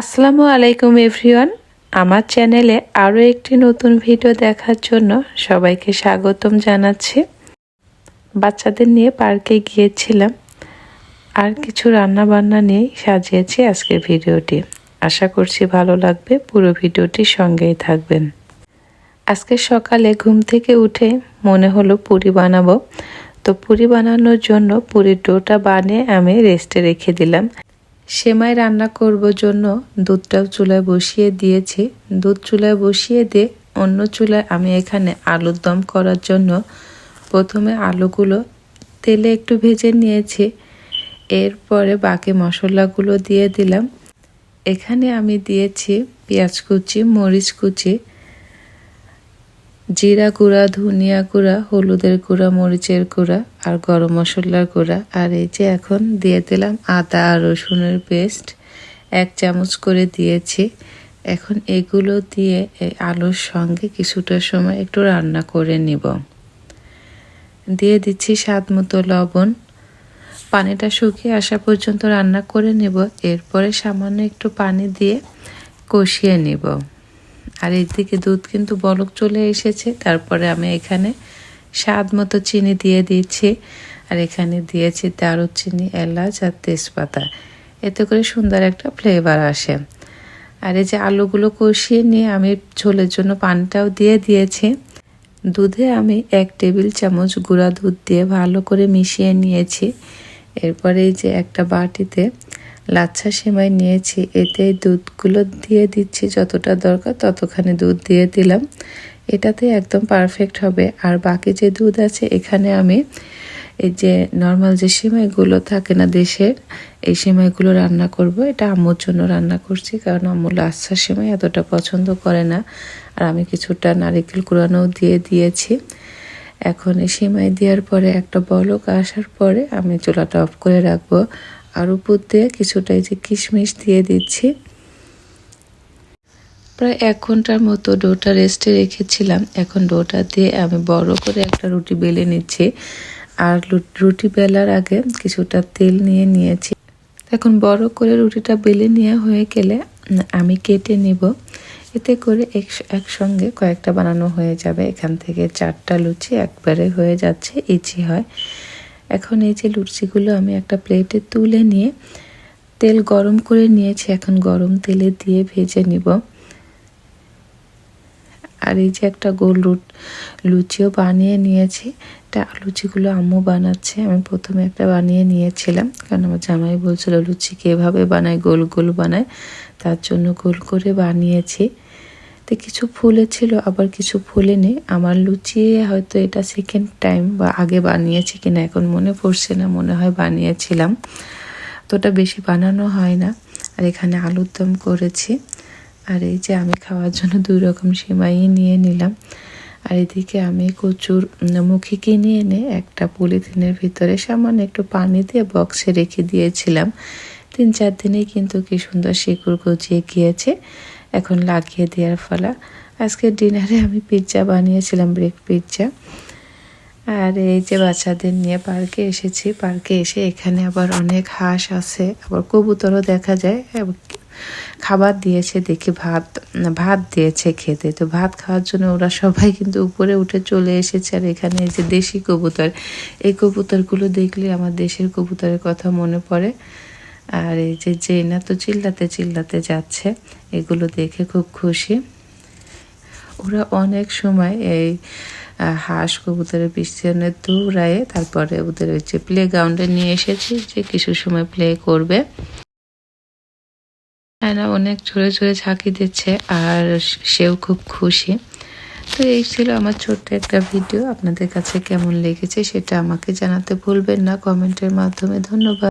আসসালামু আলাইকুম, এভরিওয়ান। আমার চ্যানেলে আরও একটি নতুন ভিডিও দেখার জন্য সবাইকে স্বাগতম জানাচ্ছি। বাচ্চাদের নিয়ে পার্কে গিয়েছিলাম। আর কিছু রান্না বান্না নিয়েই সাজিয়েছি আজকের ভিডিওটি। আশা করছি ভালো লাগবে। পুরো ভিডিওটি সঙ্গেই থাকবেন। আজকে সকালে ঘুম থেকে উঠে মনে হলো পুরি বানাবো। তো পুরি বানানোর জন্য পুরীর ডোটা বানিয়ে আমি রেস্টে রেখে দিলাম। সেমাই রান্না করব জন্য দুধটাও চুলায় বসিয়ে দিয়েছি। দুধ চুলায় বসিয়ে দিয়ে অন্য চুলায় আমি এখানে আলুর দম করার জন্য প্রথমে আলুগুলো তেলে একটু ভেজে নিয়েছি। এরপরে বাকি মশলাগুলো দিয়ে দিলাম। এখানে আমি দিয়েছি পেঁয়াজ কুচি, মরিচ কুচি জিরা গুঁড়া, ধনিয়া গুঁড়া, হলুদের গুঁড়া, মরিচের গুঁড়া আর গরম মশলার গুঁড়া। আর এই যে এখন দিয়ে দিলাম আদা আর রসুনের পেস্ট। এক চামচ করে দিয়েছি। এখন এগুলো দিয়ে এই আলুর সঙ্গে কিছুটা সময় একটু রান্না করে নিব। দিয়ে দিচ্ছি স্বাদ মতো লবণ। পানিটা শুকিয়ে আসা পর্যন্ত রান্না করে নেব। এরপরে সামান্য একটু পানি দিয়ে কষিয়ে নিব। আর এদিকে দুধ কিন্তু বলক চলে এসেছে। তারপরে আমি এখানে স্বাদ মতো চিনি দিয়ে দিচ্ছি আর এখানে দিয়েছি দারুচিনি, এলাচ আর তেজপাতা। এতে করে সুন্দর একটা ফ্লেভার আসে। আর এই যে আলুগুলো কষিয়ে নিয়ে আমি ঝোলের জন্য পানিটাও দিয়ে দিয়েছি। দুধে আমি এক টেবিল চামচ গুঁড়া দুধ দিয়ে ভালো করে মিশিয়ে নিয়েছি। এরপরে যে একটা বাটিতে লাচ্ছা সেমাই নিয়েছি, এতে দুধগুলো দিয়ে দিচ্ছি যতটা দরকার, ততখানি দুধ দিয়ে দিলাম। এটাতে একদম পারফেক্ট হবে। আর বাকি যে দুধ আছে, এখানে আমি এই যে নর্মাল যে সেমাইগুলো থাকে না দেশের, এই সেমাইগুলো রান্না করব। এটা আম্মুর জন্য রান্না করছি, কারণ আম্মু লাচ্ছা সেমাই এতটা পছন্দ করে না। আর আমি কিছুটা নারিকেল কুড়ানোও দিয়ে দিয়েছি। এখন এই সেমাই দেওয়ার পরে একটা বলক আসার পরে আমি চুলাটা অফ করে রাখব। আর উপর দিয়ে কিছুটা এই যে কিশমিশ দিয়ে দিচ্ছি। প্রায় এক ঘণ্টার মতো ডোটা রেস্টে রেখেছিলাম। এখন ডোটা দিয়ে আমি বড় করে একটা রুটি বেলে নিচ্ছি। আর রুটি বেলার আগে কিছুটা তেল নিয়ে নিয়েছি। এখন বড় করে রুটিটা বেলে নেওয়া হয়ে গেলে আমি কেটে নিব। এতে করে একসঙ্গে কয়েকটা বানানো হয়ে যাবে। এখান থেকে চারটা লুচি একবারে হয়ে যাচ্ছে, ইচি হয়। এখন এই যে লুচিগুলো আমি একটা প্লেটে তুলে নিয়ে তেল গরম করে নিয়েছি, এখন গরম তেলে দিয়ে ভেজে নিব। আর এই যে একটা গোল রুট, লুচিও বানিয়ে নিয়েছি। এটা লুচিগুলো আম্মু বানাচ্ছে, আমি প্রথমে একটা বানিয়ে নিয়েছিলাম, কারণ আমার জামাই বলছিল লুচিকে এভাবে বানায়, গোল গোল বানায়, তার জন্য গোল করে বানিয়েছি। তো কিছু ফুলেছিল আবার কিছু ফুলেনি আমার লুচিয়ে হয়তো এটা সেকেন্ড টাইম বা আগে বানিয়েছি কিনা এখন মনে পড়ছে না, মনে হয় বানিয়েছিলাম। তো ওটা বেশি বানানো হয় না। আর এখানে আলুর দম করেছি। আর এই যে আমি খাওয়ার জন্য দুই রকম সেমাই নিয়ে নিলাম। আর এদিকে আমি কচুর মুখি কিনে এনে একটা পলিথিনের ভিতরে সামান্য একটু পানি দিয়ে বক্সে রেখে দিয়েছিলাম। তিন চার দিনেই কিন্তু কি সুন্দর শিকড় গজিয়ে গিয়েছে। এখন লাগিয়ে দেওয়ার ফলা। আজকে ডিনারে আমি পিৎজা বানিয়েছিলাম ব্রেক পিৎজা আর এই যে বাচ্চাদের নিয়ে পার্কে এসেছি পার্কে এসে এখানে আবার অনেক হাঁস আছে, আবার কবুতরও দেখা যায়। খাবার দিয়েছে, দেখি ভাত ভাত দিয়েছে খেতে। তো ভাত খাওয়ার জন্য ওরা সবাই কিন্তু উপরে উঠে চলে এসেছে। আর এখানে এই যে দেশি কবুতর, এই কবুতরগুলো দেখলে আমার দেশের কবুতরের কথা মনে পড়ে। আর এই যে জেনা তো চিল্লাতে চিল্লাতে যাচ্ছে, এগুলো দেখে খুব খুশি। ওরা অনেক সময় এই হাঁস কবুতরের পিছনে দৌড়ায়, তারপরে ওদের ওই যে প্লে গ্রাউন্ডে নিয়ে এসেছি যে কিছু সময় প্লে করবে। না অনেক জোরে জোরে ঝাঁকি দিচ্ছে আর সেও খুব খুশি। তো এই ছিল আমার ছোট্ট একটা ভিডিও। আপনাদের কাছে কেমন লেগেছে সেটা আমাকে জানাতে ভুলবেন না। কমেন্টের মাধ্যমে ধন্যবাদ।